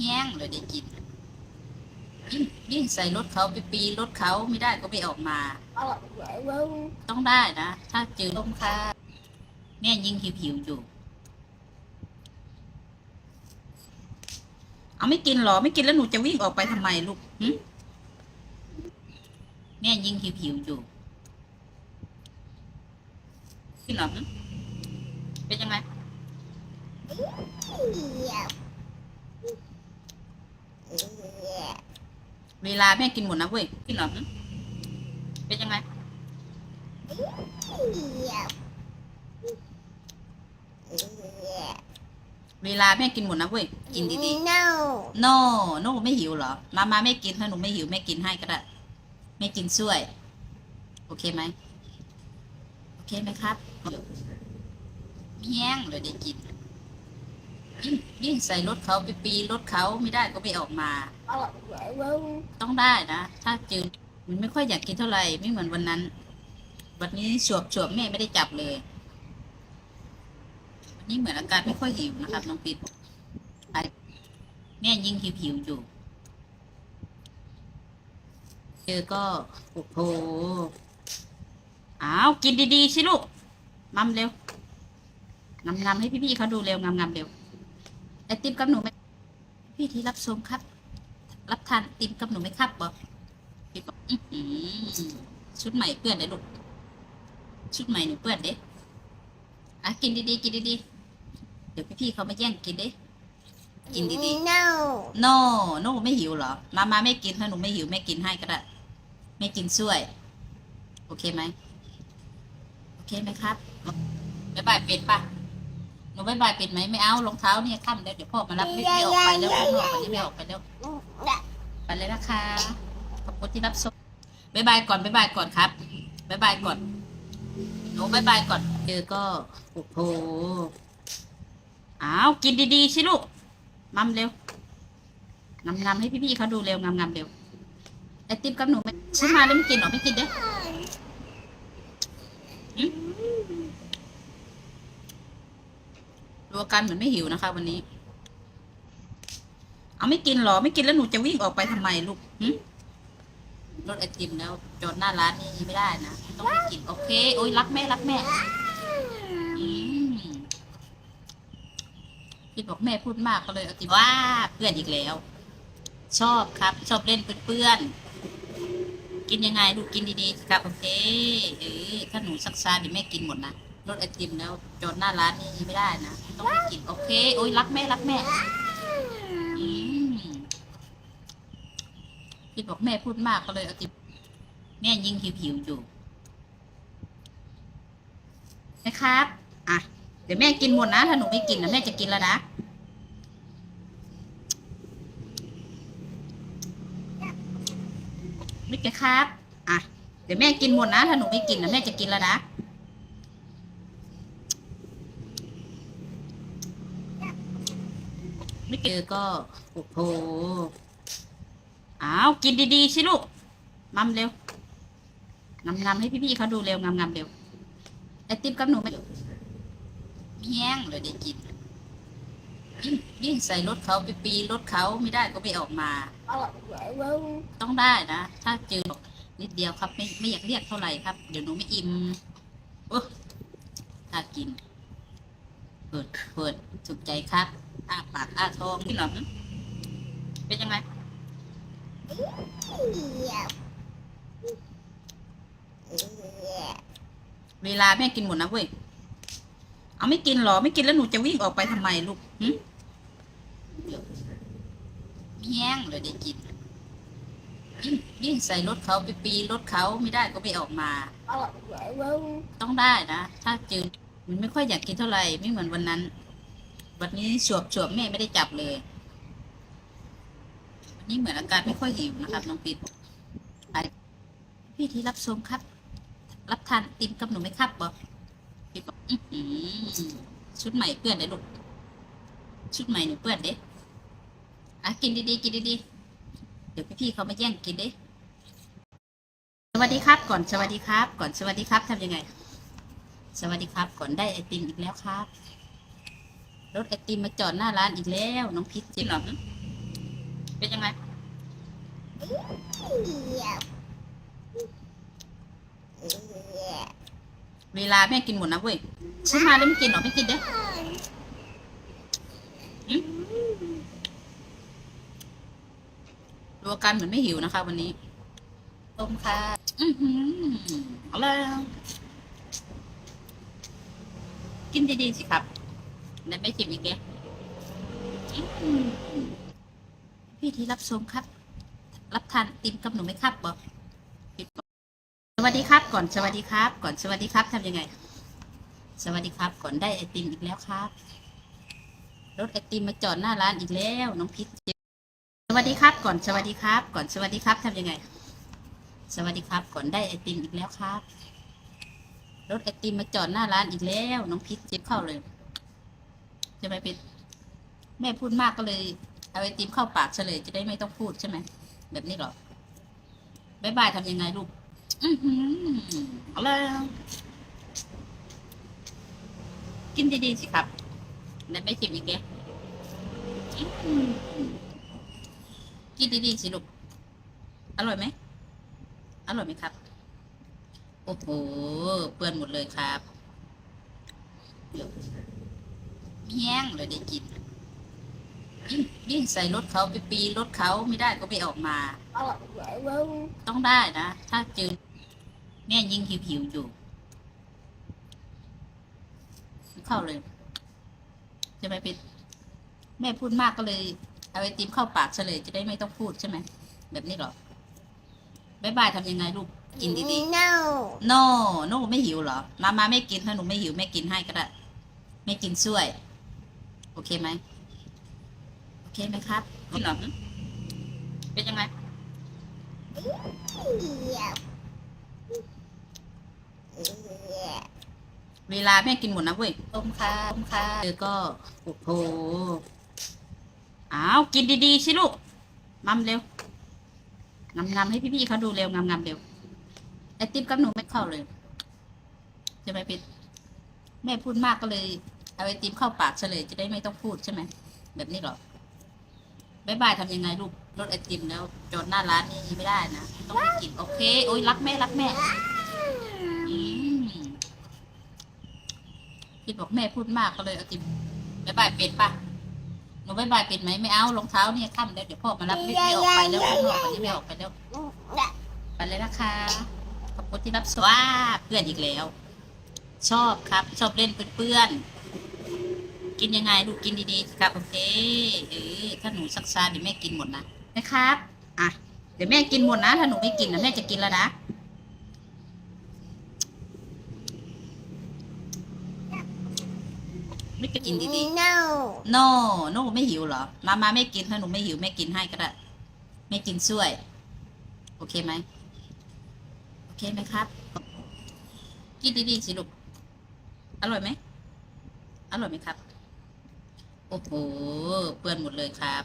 แห้งเลยได้กินยิ่งยิ่งใส่รถเขาไปปีรถเขาไม่ได้ก็ไม่ออกมา ต้องได้นะ ถ้าเจอลมค่ะแม่ยิ่งหิวๆอยู่ เอาไม่กินหรอ ไม่กินแล้วหนูจะวิ่งออกไปทำไมลูกแม่ยิ่งหิวๆอยู่กินหรอเป็นยังไง เวลาแม่กินหมดนะเว้ยกินเหรอหึเป็นยังไงเวลาแม่กินหมดนะเว้ยกินดี No. ๆโน่โน่ไม่หิวเหรอ มามาไม่กินถ้าหนูไม่หิวแม่กินให้ก็ได้แม่กินช่วย โอเคไหมโอเคไหมครับแห้งเลยได้กิน ยิ่งใส่รถเขาไปปีรถเขาไม่ได้ก็ไม่ออกมา ต้องได้นะ ถ้าเจอมันไม่ค่อยอยากกินเท่าไหร่ไม่เหมือนวันนั้น วันนี้ฉวบฉวบแม่ไม่ได้จับเลย วันนี้เหมือนอาการไม่ค่อยหิวนะครับน้องปิดแม่ยิ่งหิวหิวอยู่เจอก็โอ้โหอ้าวกินดีๆสิลูกมัมเร็วงำๆให้พี่ๆเขาดูเร็วงำงำๆเร็ว ไอติมกับหนูไหมพี่ที่รับชมครับ รับทานไอติมกับหนูไหมครับบอกพี่บอกอื้อหือชุดใหม่เปื้อนเด้ลูกชุดใหม่หนูเปื้อนเด้อะกินดีๆกินดีๆเดี๋ยวพี่ๆเขามาแย่งกินเด้กินดี No. ๆโน่โน่ไม่หิวเหรอ มามาไม่กินถ้าหนูไม่หิวแม่กินให้ก็ได้แม่กินช่วย โอเคไหมโอเคไหมครับบ๊ายบายเป็ดปะ หนูบ๊ายบายเป็ดไหมไม่เอารองเท้าเนี่ยค่ำแล้วเดี๋ยวพ่อมารับไม่ไม่ออกไปแล้วข้างนอกวันนี้ไม่ออกไปแล้วไปเลยนะคะขอบคุณที่รับชมบ๊ายบายก่อนบ๊ายบายก่อนครับบ๊ายบายก่อนหนูบ๊ายบายก่อนเจอก็โอ้โหอ้าวกินดีๆสิลูกมัมเร็วงำงำๆให้พี่ๆเขาดูเร็วงำงำๆเร็วไอติมกับหนูไม่ซื้อมาแล้วไม่กินเหรอไม่กินเด้อหืม ดูอาการเหมือนไม่หิวนะคะ วันนี้ เอาไม่กินหรอ ไม่กินแล้วหนูจะวิ่งออกไปทำไมลูกรถไอติมแล้ว จอดหน้าร้านนี่ไม่ได้นะต้องไม่กินโอเค โอ้ยรักแม่รักแม่พี่บอกแม่พูดมากก็เลยเอาติว่าเพื่อนอีกแล้ว ชอบครับ ชอบเล่นเพื่อนกินยังไงลูกกินดีๆครับโอเคเออถ้าหนูซักซาเดี๋ยวแม่กินหมดนะ รถไอติมแล้ว จอดหน้าร้านนี่ไม่ได้นะ ต้องไม่กิน โอเค โอ้ยรักแม่รักแม่อืมพี่บอกแม่พูดมากก็เลยเอาติมแม่ยิ่งหิวๆอยู่นะครับ อะ เดี๋ยวแม่กินหมดนะ ถ้าหนูไม่กินนะแม่จะกินแล้วนะมิกครับ อะ เดี๋ยวแม่กินหมดนะ ถ้าหนูไม่กินนะแม่จะกินแล้วนะ ไม่ เจอก็ โอ้โหอ้าวกินดีๆสิลูกมัมเร็วงำงำๆให้พี่ๆเขาดูเร็วงำงำๆเร็วไอติมกับหนูไหมแห้งเลยได้กินยิ่งยิ่งใส่รถเขาไปปีรถเขาไม่ได้ก็ไม่ออกมา ต้องได้นะ ถ้าเจอนิดเดียวครับ ไม่ไม่อยากเรียกเท่าไหร่ครับ เดี๋ยวหนูไม่อิ่มโอ้ถ้ากิน เปิดเปิดถูกใจครับอ้าปากอ้าท้องนี่หรอหึเป็นยังไงเวลาแม่กินหมดนะเว้ย เอาไม่กินหรอ ไม่กินแล้วหนูจะวิ่งออกไปทำไมลูกหึแห้งเลยได้กินยิ่งยิ่งใส่รถเขาไปปีรถเขาไม่ได้ก็ไม่ออกมา ต้องได้นะ ถ้าเจอ มันไม่ค่อยอยากกินเท่าไหร่ไม่เหมือนวันนั้น วันนี้ฉวบฉวบแม่ไม่ได้จับเลย วันนี้เหมือนอาการไม่ค่อยหิวนะครับน้องปิดพี่ที่รับชมครับ รับทานติมกับหนูไหมครับบอกพี่บอกอื้อหือชุดใหม่เปื้อนเด้ลูกชุดใหม่หนูเปื้อนเด้อะกินดีๆกินดีๆ เดี๋ยวพี่ๆเขามาแย่งกินเด้ สวัสดีครับ ก่อนสวัสดีครับ ก่อนสวัสดีครับทำยังไง สวัสดีครับก่อนได้ไอติมอีกแล้วครับ รถไอติมมาจอดหน้าร้านอีกแล้ว น้องพิษจริงเหรอเป็นยังไงเวลาแม่กินหมดนะเว้ยซื้อมาแล้วไม่กินหรอไม่กินเด้อดูอาการเหมือนไม่หิวนะคะ วันนี้ต้มค่ะ อือหือเอาแล้ว กินดีๆสิครับนั่นไม่จิบอีกแกอืมพี่ที่รับชมครับ รับทานติมกับหนูไหมครับบอกสวัสดีครับก่อนสวัสดีครับ ก่อนสวัสดีครับทำยังไง สวัสดีครับ ก่อนได้ไอติมอีกแล้วครับรถไอติมมาจอดหน้าร้านอีกแล้วน้องพิษสวัสดีครับ ก่อนสวัสดีครับ ก่อนสวัสดีครับทำยังไง สวัสดีครับ ก่อนได้ไอติมอีกแล้วครับ รถไอติมมาจอดหน้าร้านอีกแล้ว น้องพิษเจ็บเข้าเลยจะไปเป็นแม่พูดมากก็เลย เอาไอติมเข้าปากเฉลยจะได้ไม่ต้องพูดใช่ไหมแบบนี้หรอบายบายทำยังไงลูก อือหือเอาแล้วกินดีๆสิครับนั่นไม่จิบอีกแกกินดีๆสิลูก อร่อยไหม อร่อยไหมครับ โอ้โห เปื้อนหมดเลยครับเดี๋ยงเลยได้กิน ยิ่งยิ่งใส่รถเขาไปปีนรถเขาไม่ได้ก็ไม่ออกมา ต้องได้นะ ถ้าเจอแม่ยิ่งหิวๆอยู่ เข้าเลยจะไปเป็นแม่พูดมากก็เลย เอาไอติมเข้าปากเฉลยจะได้ไม่ต้องพูดใช่ไหม แบบนี้หรอบายบายทำยังไงลูก กินดีๆ no ๆโนโนไม่หิวเหรอ มามาไม่กินถ้าหนูไม่หิวแม่กินให้ก็ได้ ไม่กินช่วย โอเคไหม โอเคไหมครับกินเหรอหึเป็นยังไงเวลาแม่กินหมดนะเว้ยต้มค่ะต้มค่ะเออก็ โอ้โห อ้าว กินดีๆสิลูกมัมเร็วงำงำๆให้พี่ๆเขาดูเร็วงำงำๆเร็วไอ ติ๊บกับหนูไม่เข้าเลยจะไปปิดแม่พูดมากก็เลย เอาไอติมเข้าปากเฉลยจะได้ไม่ต้องพูดใช่ไหมแบบนี้หรอบายบายทำยังไงลูกรถไอติมแล้วจอดหน้าร้านนี่ไม่ได้นะต้องไปกินโอเคโอ้ยรักแม่รักแม่พี่บอกแม่พูดมากก็เลยเอาติมบายบายเป็ดปะหนูบายบายเป็ดไหมไม่เอารองเท้าเนี่ยค่ำแล้วเดี๋ยวพ่อมารับไม่ไม่ออกไปแล้วข้างนอกวันนี้ไม่ออกไปแล้วไปเลยนะคะ ขอบคุณที่รับสว่าเพื่อนอีกแล้ว ชอบครับ ชอบเล่นเพื่อนๆกินยังไงลูกกินดีๆครับโอเคเออถ้าหนูซักซาเดี๋ยวแม่กินหมดนะนะครับอะเดี๋ยวแม่กินหมดนะ ถ้าหนูไม่กินนะแม่จะกินแล้วนะไม่กินดี no ๆ no no ไม่หิวเหรอ มามาไม่กินถ้าหนูไม่หิวแม่กินให้ก็ได้ไม่กินช่วย โอเคไหมโอ เคไหมครับ กินดีๆสิลูก อร่อยไหม อร่อยไหมครับ โอ้โห เปื้อนหมดเลยครับ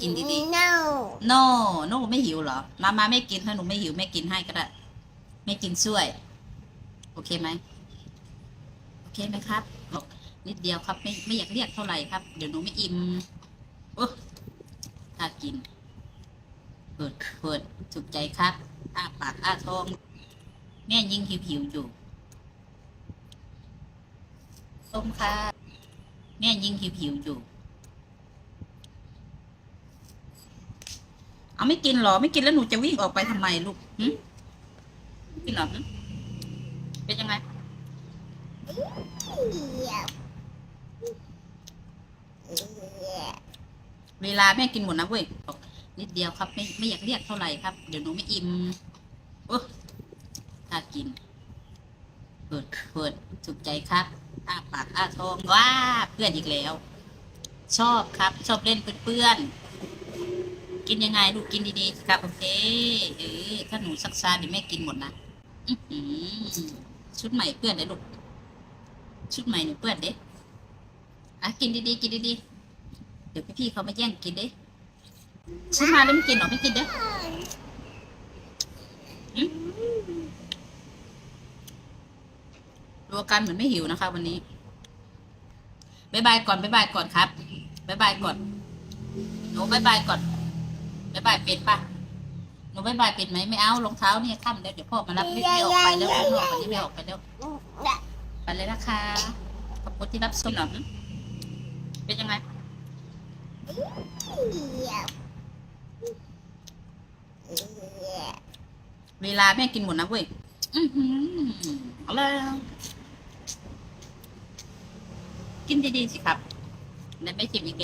กินดี no ๆ no no ไม่หิวเหรอ มามาไม่กินถ้าหนูไม่หิวแม่กินให้ก็ได้ ไม่กินช่วย โอเคไหม โอเคไหมครับบอกนิดเดียวครับ ไม่ไม่อยากเรียกเท่าไหร่ครับ เดี๋ยวหนูไม่อิ่มโอ้ถ้ากิน เปิดเปิดถูกใจครับอ้าปากอ้าท้อง แม่ยิ่งหิวหิวอยู่ต้มค่ะ แม่ยิ่งหิวหิวอยู่ เอาไม่กินหรอ ไม่กินแล้วหนูจะวิ่งออกไปทำไมลูกหึไม่กินหรอเป็นยังไงเวลาแม่กินหมดนะเว้ยบอก นิดเดียวครับไม่ไม่อยากเรียกเท่าไหร่ครับ เดี๋ยวหนูไม่อิ่มโอ้ถ้ากิน เปิดเปิดถูกใจครับอ้าปากอ้าท้องว้าเพื่อนอีกแล้ว ชอบครับ ชอบเล่นเพื่อนๆกินยังไงลูกกินดีๆครับโอเคเออถ้าหนูซักซาเดี๋ยวแม่กินหมดนะอื้อชุดใหม่เพื่อนเลยลูกชุดใหม่หนูเพื่อนเด้อะกินดีๆกินดีๆเดี๋ยวพี่ๆเขามาแย่งกินเด้ ซื้อมาแล้ไม่กินหรอไม่กินเด้หึดูอาการเหมือนไม่หิวนะคะ วันนี้บายบายก่อนบายบายก่อนครับบายบายก่อนโนูบายบายก่อนบายบายเป็ดปะหนูบายบายเป็ดไหมไม่เอารองเท้าเนี่ยค่ำแล้วเดี๋ยวพ่อมารับไม่ไม่ออกไปแล้วไม่ออกไปแล้วไม่ออกไปแล้วไปเลยนะคะขอบคุณที่รับชมหนอเป็นยังไง เวลาแม่กินหมดนะเว้ย อือหือเอาเลยกินดีๆสิครับแล้วไม่ชิมอีกแก